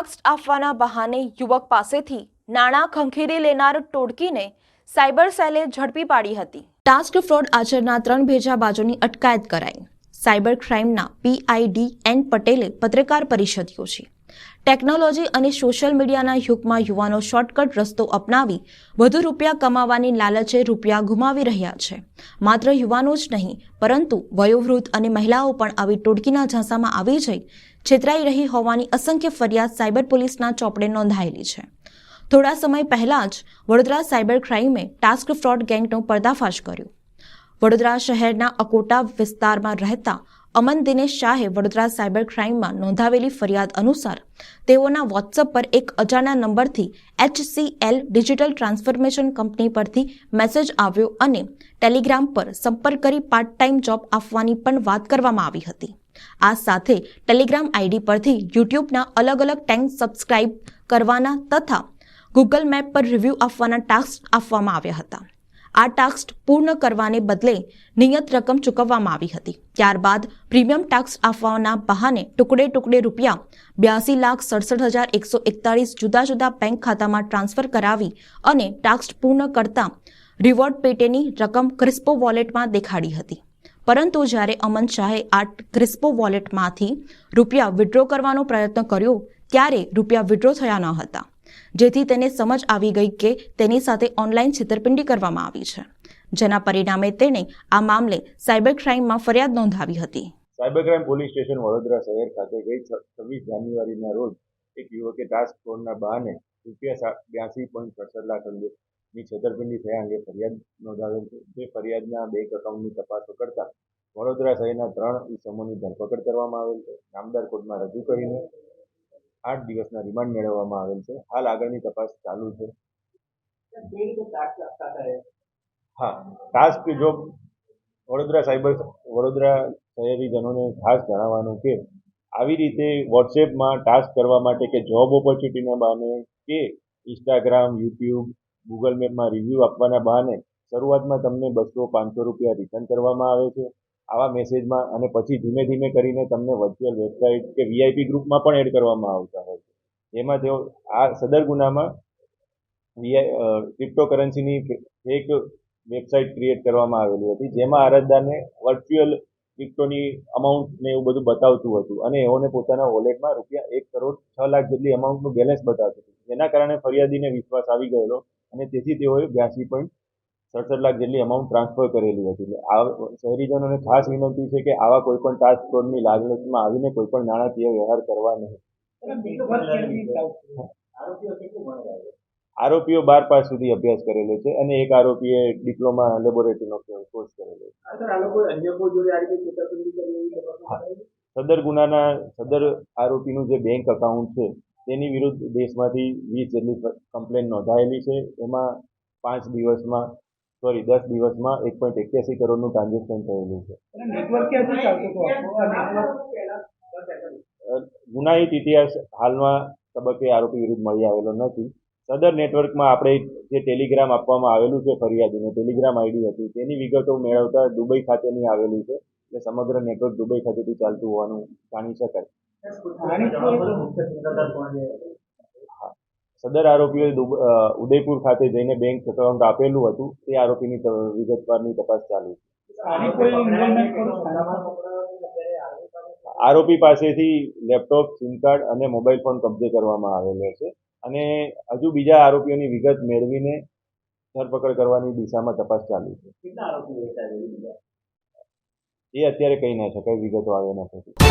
Task આપવાના બહાને યુવક પાસેથી નાણાં ખંખેરી લેનાર ટોળકીને સાયબર સેલે ઝડપી પાડી હતી. ટાસ્ક ફ્રોડ આચરનાર ત્રણ ભેજાબાજોની અટકાયત કરાઈ. સાયબર ક્રાઇમના પીઆઈડી એન પટેલે પત્રકાર પરિષદ યોજી ટેકનોલોજી અને સોશિયલ મીડિયાના યુગમાં યુવાનો શોર્ટકટ રસ્તો અપનાવી વધુ રૂપિયા કમાવાની લાલચે રૂપિયા ગુમાવી રહ્યા છે. માત્ર યુવાનો જ નહીં, પરંતુ વયોવૃદ્ધ અને મહિલાઓ પણ આવી ટોળકીના ઝાંસામાં આવી જઈ છેતરાઈ રહી હોવાની અસંખ્ય ફરિયાદ સાયબર પોલીસના ચોપડે નોંધાયેલી છે. થોડા સમય પહેલા જ વડોદરા સાયબર ક્રાઇમે ટાસ્ક ફ્રોડ ગેંગનો પર્દાફાશ કર્યો. વડોદરા શહેરના અકોટા વિસ્તારમાં રહેતા અમન દિનેશ શાહે વડોદરા સાયબર ક્રાઇમમાં નોંધાવેલી ફરિયાદ અનુસાર તેઓના વોટ્સઅપ પર એક અજાણ્યા નંબરથી એચસીએલ ડિજિટલ ટ્રાન્સફોર્મેશન કંપની પરથી મેસેજ આવ્યો અને ટેલિગ્રામ પર સંપર્ક કરી પાર્ટ ટાઈમ જોબ આપવાની પણ વાત કરવામાં આવી હતી. આ સાથે ટેલિગ્રામ આઈડી પરથી યુટ્યુબના અલગ અલગ ટાઈમ સબસ્ક્રાઇબ કરવાના તથા ગૂગલ મેપ પર રિવ્યૂ આપવાના ટાસ્ક આપવામાં આવ્યા હતા. આ ટાસ્ક પૂર્ણ કરવાને બદલે નિયત રકમ ચૂકવવામાં આવી હતી. ત્યારબાદ પ્રીમિયમ ટાસ્ક આપવાના બહાને ટુકડે ટુકડે રૂપિયા બ્યાસી લાખ સડસઠ હજાર એકસો એકતાળીસ જુદા જુદા બેંક ખાતામાં ટ્રાન્સફર કરાવી અને ટાસ્ક પૂર્ણ કરતા રિવોર્ડ પેટેની રકમ ક્રિસ્પો વોલેટમાં દેખાડી હતી. પરંતુ જ્યારે અમન શાહે આ ક્રિસ્પો વોલેટમાંથી રૂપિયા વિડ્રો કરવાનો પ્રયત્ન કર્યો, ત્યારે રૂપિયા વિડ્રો થયા ન હતા. જેથી તેને સમજ આવી ગઈ કે તેની સાથે ઓનલાઈન છેતરપિંડી કરવામાં આવી છે. જેના પરિણામે તેણે આ મામલે સાયબર ક્રાઇમમાં ફરિયાદ નોંધાવી હતી. Cyber crime police station Vadodara શહેર ખાતે ગઈ છવ્વીસ જાન્યુઆરીના રોજ એક યુવકે ટાસ્ક ફોર્સના બહાને રૂપિયા બ્યાસી પોઈન્ટ સડસઠ લાખ અંગેની છેતરપિંડી થયા અંગે ફરિયાદ નોંધાવેલ છે. તે ફરિયાદના બેંક એકાઉન્ટની તપાસો કરતા વડોદરા શહેરના ત્રણ ઇસમોની ધરપકડ કરવામાં આવેલ છે. નામદાર કોર્ટમાં રજૂ કરીને આઠ દિવસના રિમાન્ડ મેળવવામાં આવેલ છે. હાલ આગળની તપાસ ચાલુ છે. હા ટાસ્ક જો વડોદરા સાયબર વડોદરા શહેરીજનોને ખાસ જણાવવાનું કે આવી રીતે વોટ્સએપમાં ટાસ્ક કરવા માટે કે જોબ ઓપોર્ચ્યુનિટીના બહાને કે ઇન્સ્ટાગ્રામ યુટ્યુબ ગૂગલ મેપમાં રિવ્યૂ આપવાના બહાને શરૂઆતમાં તમને બસો પાંચસો રૂપિયા રિટર્ન કરવામાં આવે છે. આવા મેસેજમાં અને પછી ધીમે ધીમે કરીને તમને વર્ચ્યુઅલ વેબસાઇટ કે વીઆઈપી ગ્રુપમાં પણ એડ કરવામાં આવતા હોય છે. એમાં તેઓ આ સદર ગુનામાં વીઆઈ ક્રિપ્ટોકરન્સીની એક વેબસાઇટ ક્રિએટ કરવામાં આવેલી હતી, જેમાં અરજદારને વર્ચ્યુઅલ ક્રિપ્ટોની અમાઉન્ટ ને એવું બધું બતાવતું હતું અને એઓને પોતાના વોલેટમાં રૂપિયા એક કરોડ છ લાખ જેટલી અમાઉન્ટનું બેલેન્સ બતાવતું હતું. જેના કારણે ફરિયાદીને વિશ્વાસ આવી ગયેલો અને તેથી તેઓએ બ્યાસી પોઈન્ટ સડસઠ લાખ જેટલી અમાઉન્ટ ટ્રાન્સફર કરેલી હતી. એટલે આ શહેરીજનોને ખાસ વિનંતી છે કે આવા કોઈ પણ ટાસ્ક ફોર્સની લાલચમાં આવીને કોઈ પણ નાણાકીય વ્યવહાર કરવા નહીં. આરોપીઓ બાર પાસ સુધી અભ્યાસ કરેલો છે અને એક આરોપીએ ડિપ્લોમા લેબોરેટરીનો કોર્સ કરેલો છે. સદર ગુનાના સદર આરોપીનું જે બેંક અકાઉન્ટ છે તેની વિરુદ્ધ દેશમાંથી વીસ જેટલી કમ્પ્લેન નોંધાયેલી છે. એમાં પાંચ દિવસમાં સોરી દસ દિવસમાં એક પોઈન્ટ એક્યાસી કરોડનું ટ્રાન્ઝેક્શન થયેલું છે. ગુનાહિત ઇતિહાસ હાલમાં તબક્કે આરોપી વિરુદ્ધ મળી આવેલો નથી. સદર નેટવર્કમાં આપણે જે ટેલિગ્રામ આપવામાં આવેલું છે ફરિયાદીને ટેલિગ્રામ આઈડી હતી તેની વિગતો મેળવતા દુબઈ ખાતેની આવેલી છે. એટલે સમગ્ર નેટવર્ક દુબઈ ખાતેથી ચાલતું હોવાનું જાણી શકાય. સદર આરોપીઓએ ઉદયપુર ખાતે જઈને બેંક એકાઉન્ટ આપેલું હતું. તે આરોપીની વિગતવારની તપાસ ચાલુ આરોપી પાસેથી લેપટોપ સિમ કાર્ડ અને મોબાઈલ ફોન કબજે કરવામાં આવેલો છે અને હજુ બીજા આરોપીઓની વિગત મેળવીને ધરપકડ કરવાની દિશામાં તપાસ ચાલુ છે. એ અત્યારે કહી ના શકાય વિગતો આવે નથી